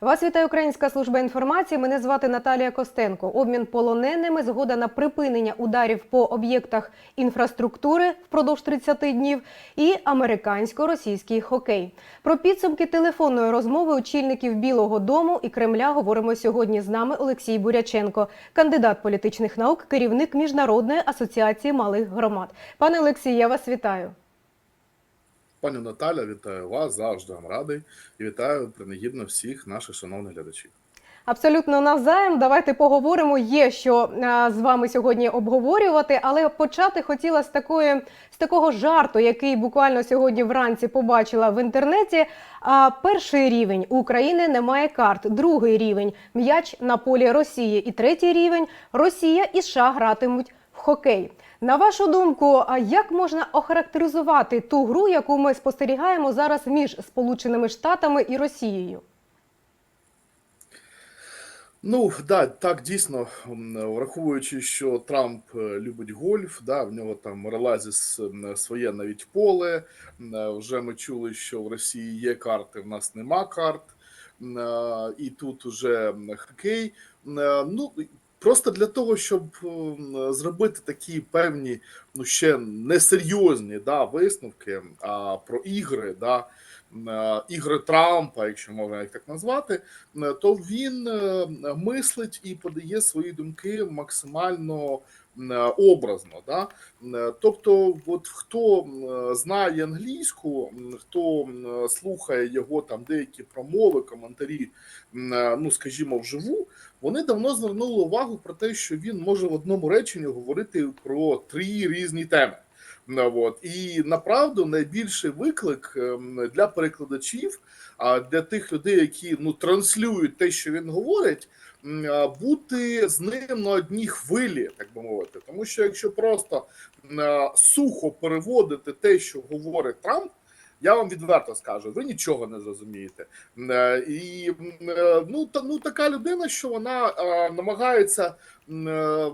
Вас вітає Українська служба інформації. Мене звати Наталія Костенко. Обмін полоненими, згода на припинення ударів по об'єктах інфраструктури впродовж 30 днів і американсько-російський хокей. Про підсумки телефонної розмови очільників Білого Дому і Кремля говоримо сьогодні з нами Олексій Буряченко, кандидат політичних наук, керівник Міжнародної асоціації малих громад. Пане Олексій, я вас вітаю. Пані Наталя, вітаю вас, завжди вам радий і вітаю принагідно всіх наших шановних глядачів. Абсолютно навзаєм. Давайте поговоримо. Є що а, з вами сьогодні обговорювати, але почати хотіла з такої з такого жарту, який буквально сьогодні вранці побачила в інтернеті. А перший рівень України немає карт. Другий рівень м'яч на полі Росії. І третій рівень Росія і США гратимуть в хокей. На вашу думку, а як можна охарактеризувати ту гру, яку ми спостерігаємо зараз між Сполученими Штатами і Росією? Ну да, так дійсно, враховуючи, що Трамп е, любить гольф, да, в нього там релазіс своє навіть поле. е, Вже ми чули, що в Росії є карти, в нас нема карт, е, і тут уже хокей. Ну просто для того, щоб зробити такі певні, ну ще несерйозні да, висновки а, про ігри, да, е, ігри Трампа, якщо можна їх так назвати. Е, то він е, мислить і подає свої думки максимально е, образно. Да? Е, Тобто, от хто знає англійську, хто слухає його там деякі промови, коментарі, е, ну скажімо, вживу, вони давно звернули увагу про те, що він може в одному реченні говорити про три різні теми. Ну, От. І направду найбільший виклик ем, для перекладачів, а для тих людей, які ну транслюють те, що він говорить, бути з ним на одній хвилі, так би мовити. Тому що якщо просто сухо переводити те, що говорить Трамп. Я вам відверто скажу, ви нічого не зрозумієте. Е, І е, ну, та, ну така людина, що вона е, намагається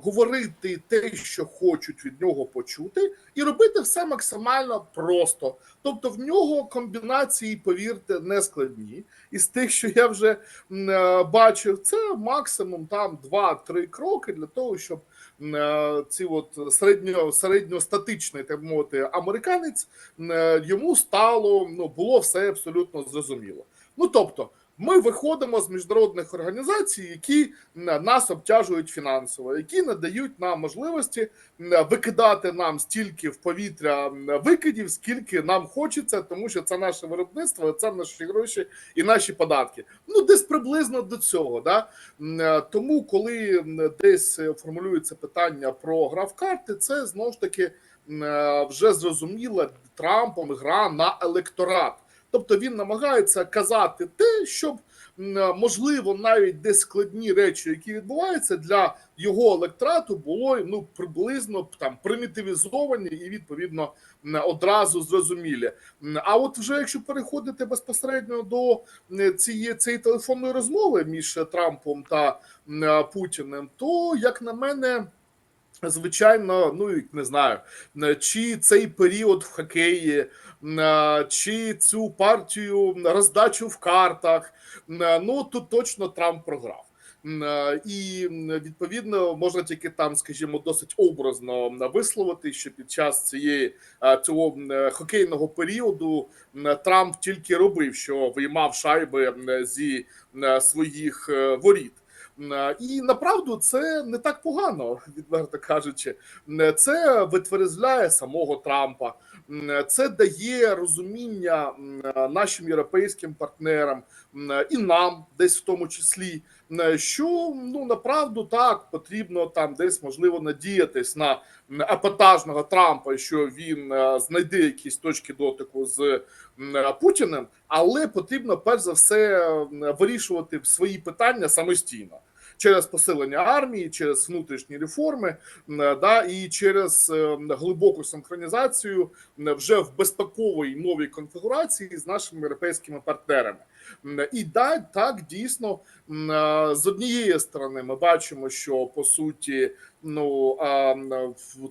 говорити те, що хочуть від нього почути, і робити все максимально просто. Тобто в нього комбінації, повірте, не складні. Із тих, що я вже е, бачив, це максимум там 2-3 кроки для того, щоб е, ці от середньо середньостатичний, так мовити, американець е, йому стало ну було все абсолютно зрозуміло. Ну тобто. Ми виходимо з міжнародних організацій, які нас обтяжують фінансово, які надають нам можливості викидати нам стільки в повітря викидів, скільки нам хочеться, тому що це наше виробництво, це наші гроші і наші податки. Ну, десь приблизно до цього. Да? Е, Тому, коли десь е, формулюється питання про гра карти, це знову ж таки е, вже зрозуміла Трампом гра на електорат. Тобто він намагається казати те, щоб можливо навіть десь складні речі, які відбуваються для його електорату, було ну приблизно там примітивізовані і відповідно одразу зрозумілі. А от вже якщо переходити безпосередньо до цієї цієї телефонної розмови між Трампом та Путіним, то як на мене. Звичайно, ну і не знаю, чи цей період в хокеї, м, чи цю партію роздачу в картах. м, Ну тут точно Трамп програв. І відповідно можна тільки там, скажімо, досить образно висловити, що під час цієї цього хокейного періоду Трамп тільки робив, що виймав шайби зі своїх е, воріт. М, І направду це не так погано, відверто кажучи. М, Це витверезляє самого Трампа, це дає розуміння нашим європейським партнерам і нам, десь в тому числі, що ну направду так потрібно там десь можливо надіятись на м, епатажного Трампа, що він е, знайде якісь точки дотику з Путіним, але потрібно перш за все вирішувати свої питання самостійно. Через посилення армії, через внутрішні реформи, да і через е, глибоку синхронізацію вже в безпековій новій конфігурації з нашими європейськими партнерами. І да, так дійсно е, з однієї сторони ми бачимо, що по суті ну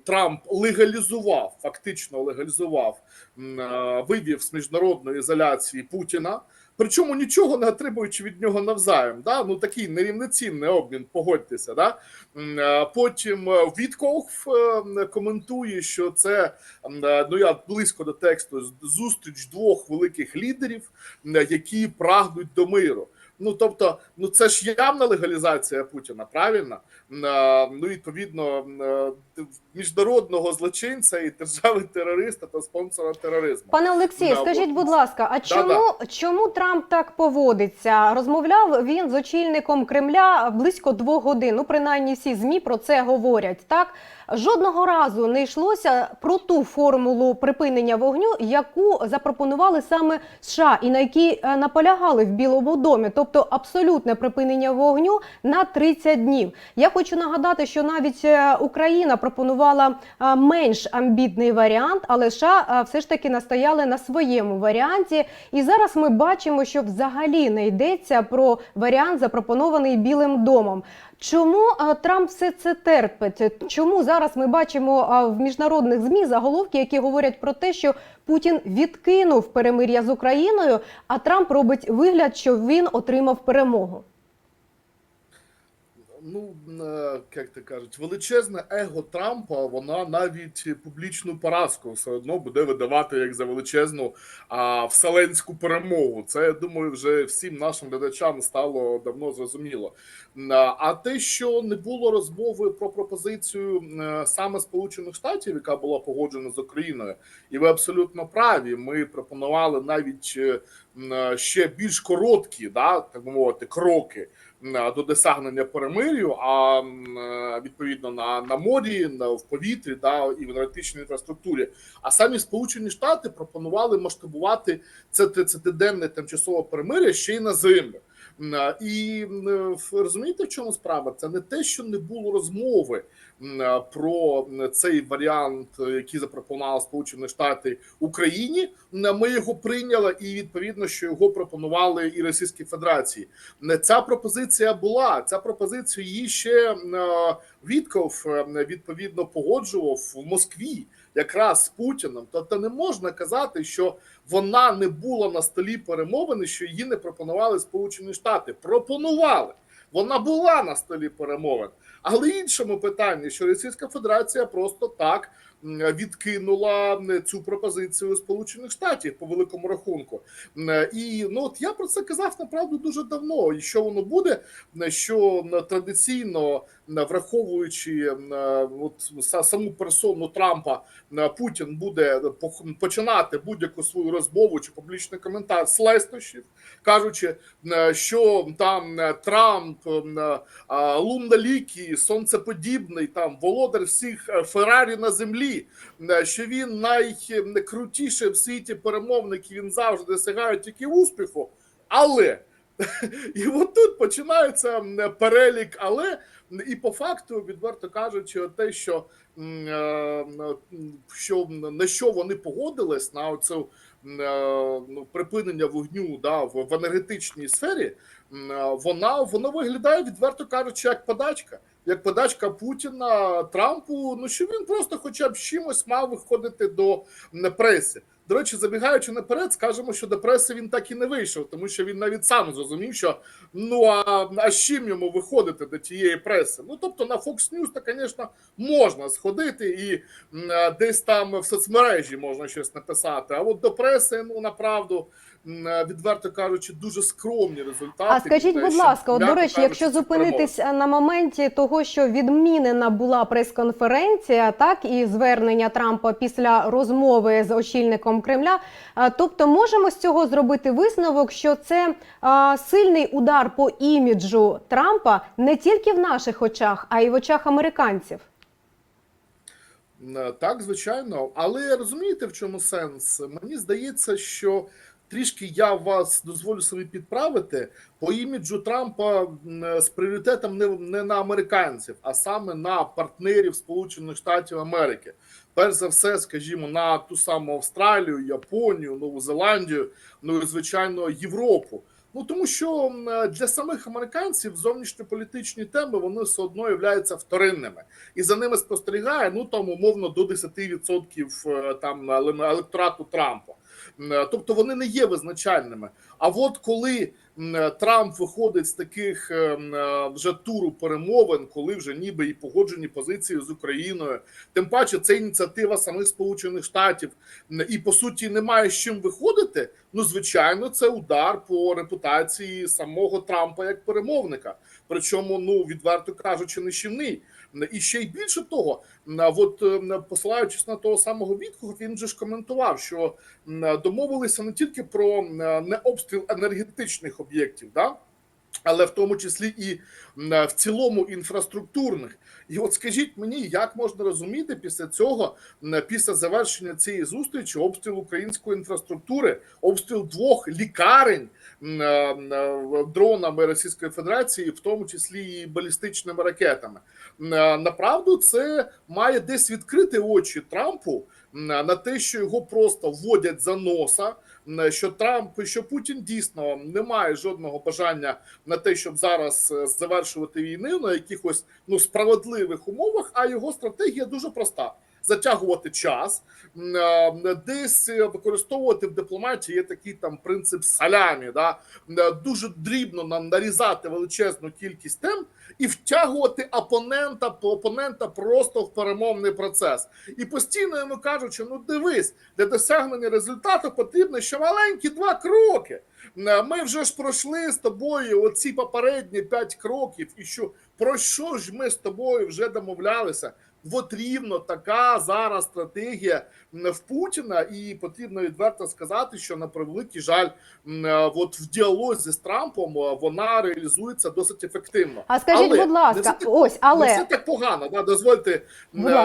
Трамп легалізував, фактично легалізував, е, вивів з міжнародної ізоляції Путіна. Причому нічого не отримуючи від нього навзаєм. Да? Ну такий нерівноцінний обмін, погодьтеся. Да? Потім е, Вітков е, коментує, що це е, ну я близько до тексту зустріч двох великих лідерів, які прагнуть до миру. Ну тобто, ну це ж явна легалізація Путіна, правильно? Е, Ну відповідно е, міжнародного злочинця і держави терориста та спонсора тероризму. Пане Олексію, скажіть, будь ласка, а чому, чому Трамп так поводиться? Розмовляв він з очільником Кремля близько двох годин. Ну, принаймні, всі змі про це говорять. Так жодного разу не йшлося про ту формулу припинення вогню, яку запропонували саме США, і на якій е, наполягали в Білому домі, тобто абсолютне припинення вогню на 30 днів. Я хочу нагадати, що навіть е, Україна пропонувала е, менш амбітний варіант, але США е, все ж таки настояли на своєму варіанті. І зараз ми бачимо, що взагалі не йдеться про варіант, запропонований Білим домом. Чому Трамп все це терпить? Чому зараз ми бачимо в міжнародних змі заголовки, які говорять про те, що Путін відкинув перемир'я з Україною, а Трамп робить вигляд, що він отримав перемогу? Ну е, як то кажуть, величезне его Трампа, вона навіть публічну поразку все одно буде видавати як за величезну а, вселенську перемогу. Це я думаю, вже всім нашим глядачам стало давно зрозуміло. А- А те, що не було розмови про пропозицію е, саме Сполучених Штатів, яка була погоджена з Україною, і ви абсолютно праві. Ми пропонували навіть е, е, ще більш короткі, да, так би мовити, кроки до досягнення перемир'ю, а е, відповідно на, на морі, на в повітрі, да, і в енергетичній інфраструктурі. А самі Сполучені Штати пропонували масштабувати це 30-денне тимчасове перемир'я ще й на землю. Е, І е, розумієте, в чому справа? Це не те, що не було розмови е, про цей варіант, який запропонували Сполучені Штати Україні. Ми його прийняли, і відповідно, що його пропонували і Російській Федерації. Ця пропозиція була. Ця пропозиція її ще Вітков відповідно погоджував в Москві, якраз з Путіним. Тобто не можна казати, що вона не була на столі перемовини, що її не пропонували Сполучені Штати. Пропонували. Вона була на столі перемовин. Але іншому питанні, що Російська Федерація просто так відкинула цю пропозицію Сполучених Штатів по великому рахунку. І ну от я про це казав направду дуже давно. І що воно буде, що традиційно враховуючи от саму персону Трампа, Путін буде починати будь-яку свою розмову чи публічний коментар з лестощів, кажучи, що там Трамп луннолікий, сонцеподібний, там володар всіх е, Феррарі на землі, е, що він найкрутіший в світі перемовник, і він завжди досягає тільки успіху. Але і от тут починається перелік, але і по факту, відверто кажучи, те, що, е, що на що вони погодились на оцю е, ну, припинення вогню да, в, енергетичній сфері, вона воно виглядає, відверто кажучи, як подачка. Як подачка Путіна Трампу, ну що він просто, хоча б чимось мав виходити до преси. До речі, забігаючи наперед, скажемо, що до преси він так і не вийшов, тому що він навіть сам зрозумів, що ну а, а з чим йому виходити до тієї преси? Ну тобто на Fox News, то, звісно, можна сходити і десь там в соцмережі можна щось написати. А от до преси, ну направду, відверто кажучи, дуже скромні результати. А скажіть, будь ласка, от, до речі, якщо зупинитись е, на моменті того, що відмінена була прес-конференція, так і звернення Трампа після розмови з очільником Кремля. е, Тобто, можемо з цього зробити висновок, що це е, сильний удар по іміджу Трампа не тільки в наших очах, а й в очах американців. Е, Так, звичайно, але розумієте, в чому сенс? Мені здається, що трішки я вас дозволю собі підправити по іміджу Трампа з пріоритетом не, не на американців, а саме на партнерів Сполучених Штатів Америки. Перш за все, скажімо, на ту саму Австралію, Японію, Нову Зеландію, ну і звичайно Європу. Ну тому що для самих американців зовнішньополітичні теми вони все одно являються вторинними і за ними спостерігає ну там умовно до 10% е, там еле- електорату Трампа. М, Тобто вони не є визначальними. А от коли Трамп виходить з таких е, е, вже туру перемовин, коли вже ніби і погоджені позиції з Україною, тим паче це ініціатива самих Сполучених Штатів, і по суті немає з чим виходити. Ну звичайно, це удар по репутації самого Трампа як перемовника. Причому, ну відверто кажучи, нищівний. І ще й більше того, от посилаючись на того самого Віткого, він же ж коментував, що домовилися не тільки про необстріл не обстріл енергетичних об'єктів, да? Але в тому числі і в цілому інфраструктурних. І от скажіть мені, як можна розуміти після цього, м, після завершення цієї зустрічі, обстріл української інфраструктури, обстріл двох лікарень е, дронами Російської Федерації, в тому числі і балістичними ракетами. Е, Направду це має десь відкрити очі Трампу на те, що його просто вводять за носа. Що Трамп, що Путін дійсно не має жодного бажання на те, щоб зараз е, завершувати війни на якихось ну справедливих умовах. А його стратегія дуже проста: затягувати час, е, десь використовувати в дипломатії є такий там принцип салямі, да е, дуже дрібно нам нарізати величезну кількість тем і втягувати опонента опонента просто в перемовний процес. І постійно йому кажучи: ну дивись, для досягнення результату потрібно ще маленькі два кроки. Е, Ми вже ж пройшли з тобою оці попередні п'ять кроків, і що про що ж ми з тобою вже домовлялися? От рівно така зараз стратегія в Путіна, і потрібно відверто сказати, що на превеликий жаль, от в діалозі з Трампом е, вона реалізується досить ефективно. А скажіть, будь ласка, так, ось, не але все так погано. Да, дозвольте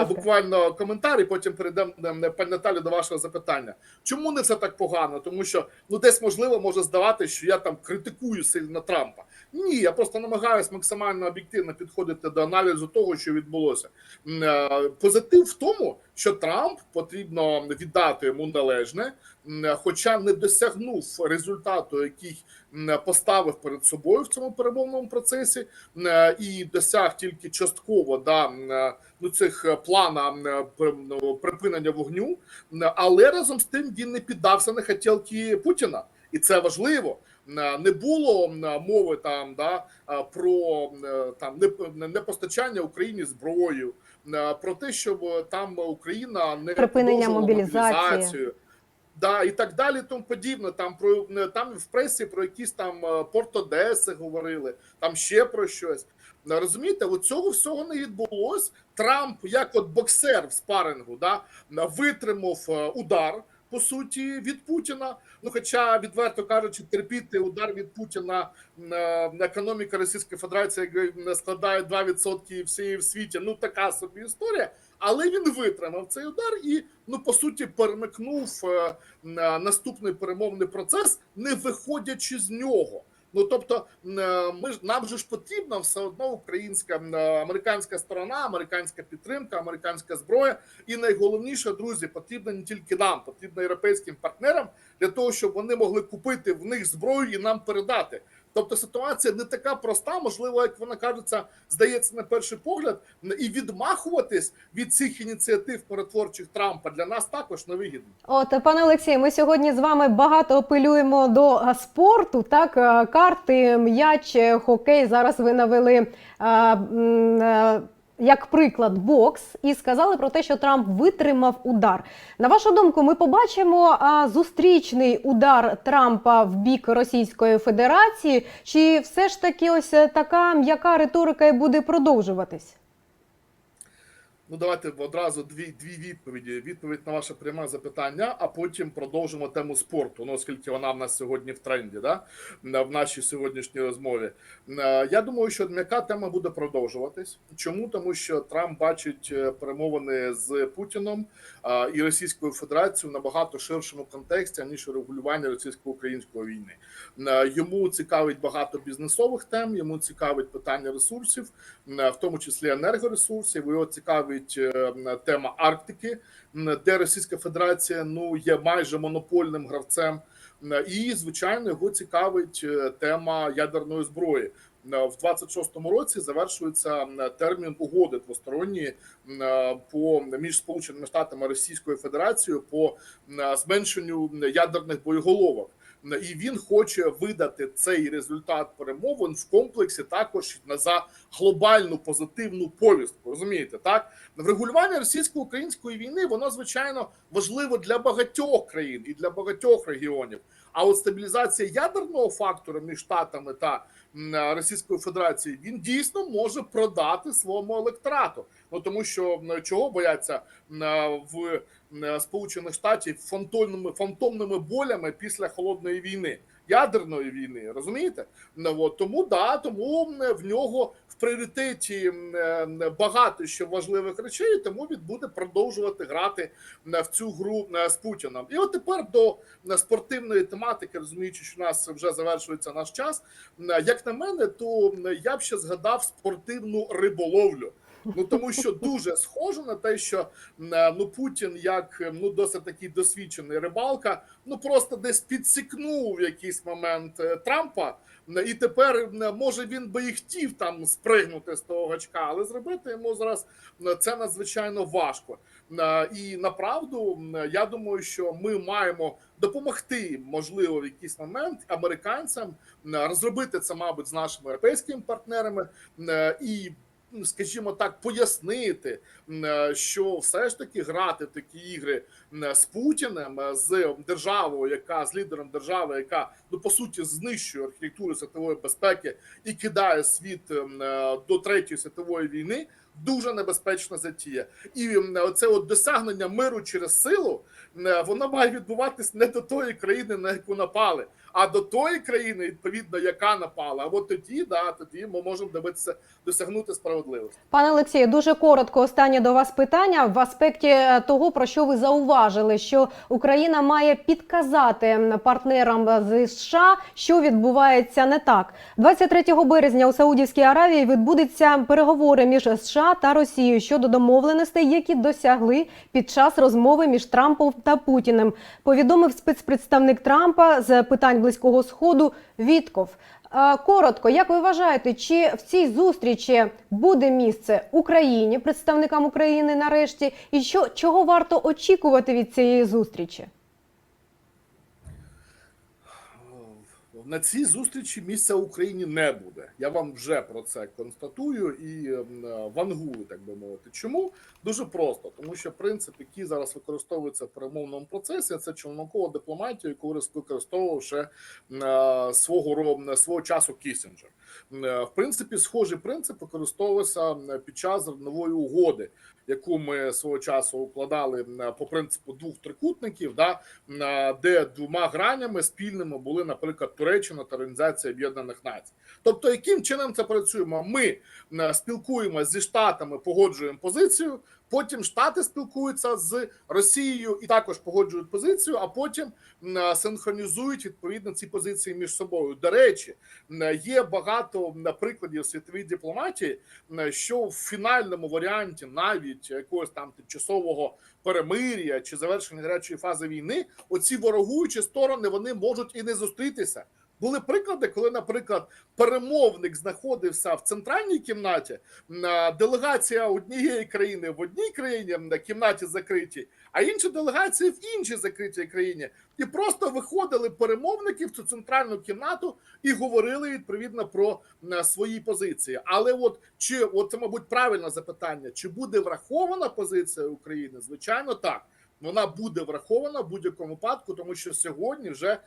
буквально коментар, і потім перейдемо пані Наталі до вашого запитання. Чому не все так погано? Тому що ну десь можливо може здавати, що я там критикую сильно Трампа. Ні, я просто намагаюся максимально об'єктивно підходити до аналізу того, що відбулося. Е, Позитив в тому, що Трамп потрібно віддати йому належне, хоча не досягнув результату, який поставив перед собою в цьому перемовному процесі, е, і досяг тільки частково да е, ну цих плана ну, припинення вогню, але разом з тим він не піддався на хотілки Путіна, і це важливо. Не було мови там да про там не, не постачання Україні зброю, про те, щоб там Україна не Припинення мобілізації. мобілізацію. Да, і так далі, тому подібне. Там про не- там в пресі про якісь там е, порт Одеси говорили, там ще про щось. Розумієте, от цього всього не відбулось. Трамп, як от боксер в спарингу, да, витримав е, удар. По суті, від Путіна. Ну, хоча, відверто кажучи, терпіти удар від Путіна на економіка Російської Федерації складає 2% всієї в світі. Ну така собі історія. Але він витримав цей удар і ну по суті перемикнув е, наступний перемовний процес, не виходячи з нього. Ну тобто, е, ми ж нам же ж потрібна все одно українська е, американська сторона, американська підтримка, американська зброя. І найголовніше, друзі, потрібно не тільки нам, потрібно європейським партнерам для того, щоб вони могли купити в них зброю і нам передати. Тобто ситуація не така проста, можливо, як вона кажеться, здається на перший погляд, і відмахуватись від цих ініціатив перетворчих Трампа для нас також невигідно. От, пане Олексій, ми сьогодні з вами багато апелюємо до спорту. Так, карти, м'яч, е, хокей. Зараз ви навели а, е, як приклад бокс і сказали про те, що Трамп витримав удар. На вашу думку, ми побачимо а, зустрічний удар Трампа в бік Російської Федерації, чи все ж таки ось е, така м'яка риторика і буде продовжуватись? Ну, давайте одразу дві дві відповіді. Відповідь на ваше пряме запитання, а потім продовжимо тему спорту. Ну, оскільки вона в нас сьогодні в тренді, да в нашій сьогоднішній розмові. Е, Я думаю, що м'яка тема буде продовжуватись. Чому тому, що Трамп бачить е, перемовини з Путіном і Російською Федерацією в набагато ширшому контексті ніж регулювання російсько-української війни. Е, Йому цікавить багато бізнесових тем. Йому цікавить питання ресурсів, в тому числі енергоресурсів. Його цікавить е, тема Арктики, де Російська Федерація ну є майже монопольним гравцем. І звичайно його цікавить е, тема ядерної зброї. В 26-му році завершується термін угоди двосторонньої е, по між Сполученими Штатами Російською Федерацією по зменшенню ядерних боєголовок. І він хоче видати цей результат перемовин в комплексі також на за глобальну позитивну повістку. Розумієте, так врегулювання російсько-української війни воно звичайно важливо для багатьох країн і для багатьох регіонів. А от стабілізація ядерного фактора між штатами та Російською Федерацією він дійсно може продати своєму електорату. Ну тому що чого бояться м, в Сполучених Штатів фантомними фантомними болями після холодної війни, ядерної війни, розумієте? Ну, от, тому да, тому в нього в пріоритеті е, багато ще важливих речей, тому він буде продовжувати грати в цю гру з Путіном. І от тепер до спортивної тематики, розуміючи, що у нас вже завершується наш час. м, Як на мене, то я б ще згадав спортивну риболовлю. Ну тому що дуже схоже на те, що е, ну Путін, як е, ну досить такий досвідчений рибалка, ну просто десь підсікнув в якийсь момент е, Трампа, і тепер може він би і хотів там спригнути з того гачка, але зробити йому зараз це надзвичайно важко. І направду я думаю, що ми маємо допомогти, можливо, в якийсь момент американцям розробити це, мабуть, з нашими європейськими партнерами і. Скажімо так, пояснити, е, що все ж таки грати в такі ігри з Путіним, е, з державою, яка з лідером держави, яка ну по суті знищує архітектуру світової безпеки і кидає світ е, до третьої світової війни, дуже небезпечна затія. І м, оце от досягнення миру через силу, е, воно має відбуватись не до тої країни, на яку напали, а до тої країни, відповідно, яка напала. А от тоді, да, тоді ми можемо добитися досягнути справедливості. Пане Олексію, дуже коротко останнє до вас питання в аспекті е, того, про що ви зауважили, що Україна має підказати партнерам з США, що відбувається не так. 23 березня у Саудівській Аравії відбудуться переговори між США та Росією щодо домовленостей, які досягли під час розмови між Трампом та Путіним. Повідомив спецпредставник Трампа з питань близького сходу Вітков. Коротко, як ви вважаєте, чи в цій зустрічі буде місце Україні, представникам України нарешті, і що чого варто очікувати від цієї зустрічі? На цій зустрічі місця Україні не буде. Я вам вже про це констатую і ем, е, вангую, так би мовити. Чому дуже просто, тому що принцип, який зараз використовується в перемовному процесі, це челнокова дипломатія, яку використовував ще е, свого свого часу Кісінджер. Е, В принципі, схожий принцип використовувався під час нової угоди, яку ми свого часу укладали по принципу двох трикутників, да, де двома гранями спільними були, наприклад, Туреччина та Організація Об'єднаних Націй. Тобто, яким чином це працюємо? Ми спілкуємося зі штатами, погоджуємо позицію. Потім Штати спілкуються з Росією і також погоджують позицію, а потім синхронізують відповідно ці позиції між собою. До речі, є багато прикладів світової дипломатії, що в фінальному варіанті навіть якогось там тимчасового перемир'я чи завершення гарячої фази війни, оці ворогуючі сторони вони можуть і не зустрітися. Були приклади, коли, наприклад, перемовник знаходився в центральній кімнаті, делегація однієї країни в одній країні на кімнаті закритій, а інша делегація в іншій закритій країні, і просто виходили перемовники в цю центральну кімнату і говорили відповідно про свої позиції. Але от чи от це, мабуть, правильне запитання: чи буде врахована позиція України? Звичайно, так. Вона буде врахована в будь-якому випадку, тому що сьогодні вже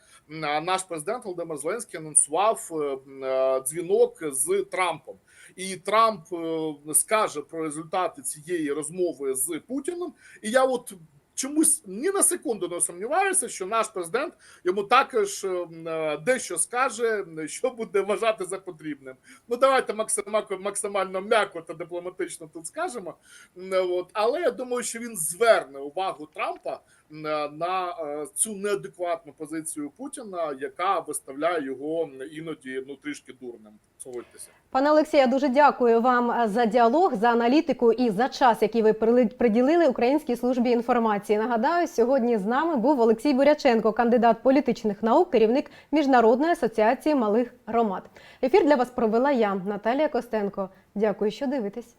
наш президент Володимир Зеленський анонсував е, е, дзвінок з Трампом, і Трамп е, скаже про результати цієї розмови з Путіним. І я от чомусь ні на секунду не сумніваюся, що наш президент йому також е, е, дещо скаже, що буде вважати за потрібним. Ну давайте максимально м'яко та дипломатично тут скажемо. От, але я думаю, що він зверне увагу Трампа на, е, цю неадекватну позицію Путіна, яка виставляє його іноді ну трішки дурним. Пане Олексію, дуже дякую вам е, за діалог, за аналітику і за час, який ви приділили Українській службі інформації. Нагадаю, сьогодні з нами був Олексій Буряченко, кандидат політичних наук, керівник міжнародної асоціації малих громад. Ефір для вас провела я, Наталія Костенко. Дякую, що дивитесь.